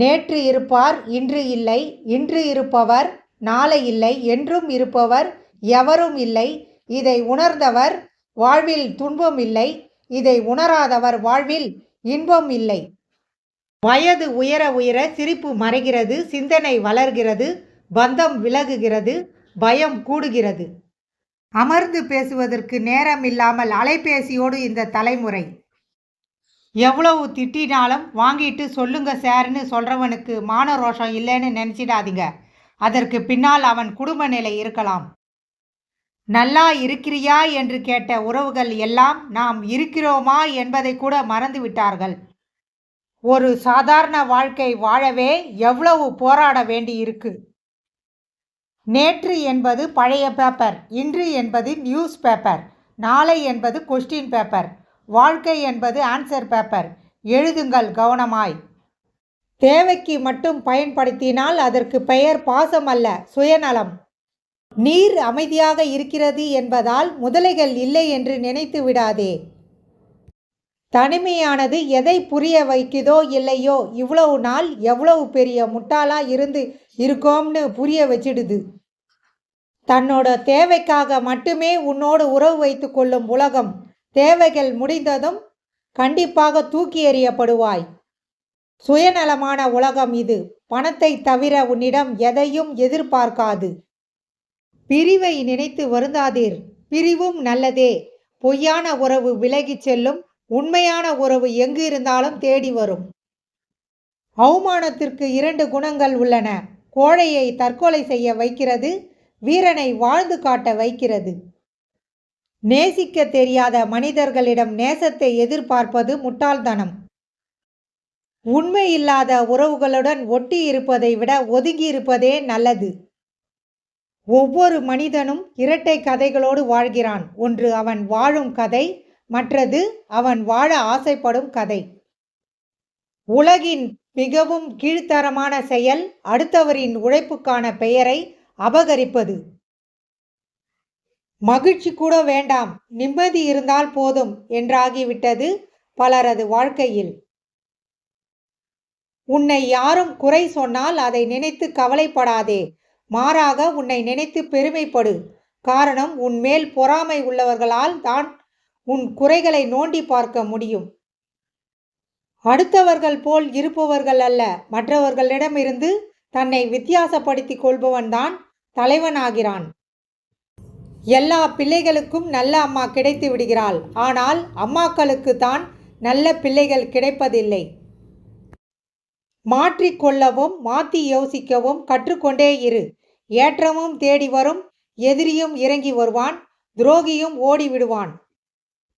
நேற்று இருப்பார் இன்று இல்லை. இன்று இருப்பவர் நாளை இல்லை. என்றும் இருப்பவர் எவரும் இல்லை. இதை உணர்ந்தவர் வாழ்வில் துன்பம் இல்லை. இதை உணராதவர் வாழ்வில் இன்பம் இல்லை. வயது உயர உயர சிரிப்பு மறைகிறது. சிந்தனை வளர்கிறது. பந்தம் விலகுகிறது. பயம் கூடுகிறது. அமர்ந்து பேசுவதற்கு நேரம் இல்லாமல் அலைபேசியோடு இந்த தலைமுறை. எவ்வளவு திட்டினாலும் வாங்கிட்டு சொல்லுங்க சார்னு சொல்கிறவனுக்கு மான ரோஷம் இல்லைன்னு நினச்சிடாதீங்க. அதற்கு பின்னால் அவன் குடும்ப நிலை இருக்கலாம். நல்லா இருக்கிறியா? என்று கேட்ட உறவுகள் எல்லாம் நாம் இருக்கிறோமா? என்பதை கூட மறந்து விட்டார்கள். ஒரு சாதாரண வாழ்க்கை வாழவே எவ்வளவு போராட வேண்டியிருக்கு. நேற்று என்பது பழைய பேப்பர் இன்று என்பது நியூஸ் பேப்பர் நாளை என்பது கொஸ்டின் பேப்பர். வாழ்க்கை என்பது ஆன்சர் பேப்பர் எழுதுங்கள் கவனமாய். தேவைக்கு மட்டும் பயன்படுத்தினால் அதற்கு பெயர் பாசம் அல்ல சுயநலம். நீர் அமைதியாக இருக்கிறது என்பதால் முதலைகள் இல்லை என்று நினைத்து விடாதே. தனிமையானது எதை புரிய வைக்குதோ இல்லையோ இவ்வளவு நாள் எவ்வளவு பெரிய முட்டாளா இருந்து இருக்கோம்னு புரிய வச்சிடுது. தன்னோட தேவைக்காக மட்டுமே உன்னோடு உறவு வைத்து கொள்ளும் உலகம். தேவைகள் முடிந்ததும் கண்டிப்பாக தூக்கி எறியப்படுவாய். சுயநலமான உலகம் இது. பணத்தை தவிர உன்னிடம் எதையும் எதிர்பார்க்காது. பிரிவை நினைத்து வருந்தாதீர். பிரிவும் நல்லதே. பொய்யான உறவு விலகிச் செல்லும். உண்மையான உறவு எங்கு இருந்தாலும் தேடி வரும். அவமானத்திற்கு இரண்டு குணங்கள் உள்ளன. கோழையை தற்கொலை செய்ய வைக்கிறது. வீரனை வாழ்ந்து காட்ட வைக்கிறது. நேசிக்க தெரியாத மனிதர்களிடம் நேசத்தை எதிர்பார்ப்பது முட்டாள்தனம். உண்மை இல்லாத உறவுகளுடன் ஒட்டி இருப்பதை விட ஒதுங்கி இருப்பதே நல்லது. ஒவ்வொரு மனிதனும் இரட்டை கதைகளோடு வாழ்கிறான். ஒன்று அவன் வாழும் கதை மற்றது அவன் வாழ ஆசைப்படும் கதை. உலகின் மிகவும் கீழ்த்தரமான செயல் அடுத்தவரின் உழைப்புக்கான பெயரை அபகரிப்பது. மகிழ்ச்சி கூட வேண்டாம். நிம்மதி இருந்தால் போதும் என்றாகிவிட்டது பலரது வாழ்க்கையில். உன்னை யாரும் குறை சொன்னால் அதை நினைத்து கவலைப்படாதே. மாறாக உன்னை நினைத்து பெருமைப்படு. காரணம் உன் மேல் பொறாமை உள்ளவர்களால் தான் உன் குறைகளை நோண்டி பார்க்க முடியும். அடுத்தவர்கள் போல் இருப்பவர்கள் அல்ல. மற்றவர்களிடமிருந்து தன்னை வித்தியாசப்படுத்திக் கொள்பவன்தான் தலைவனாகிறான். எல்லா பிள்ளைகளுக்கும் நல்ல அம்மா கிடைத்து விடுகிறாள். ஆனால் அம்மாக்களுக்கு தான் நல்ல பிள்ளைகள் கிடைப்பதில்லை. மாற்றிக்கொள்ளவும் மாற்றி யோசிக்கவும் கற்றுக்கொண்டே இரு. ஏற்றமும் தேடி வரும் எதிரியும் இறங்கி வருவான் துரோகியும் ஓடிவிடுவான்.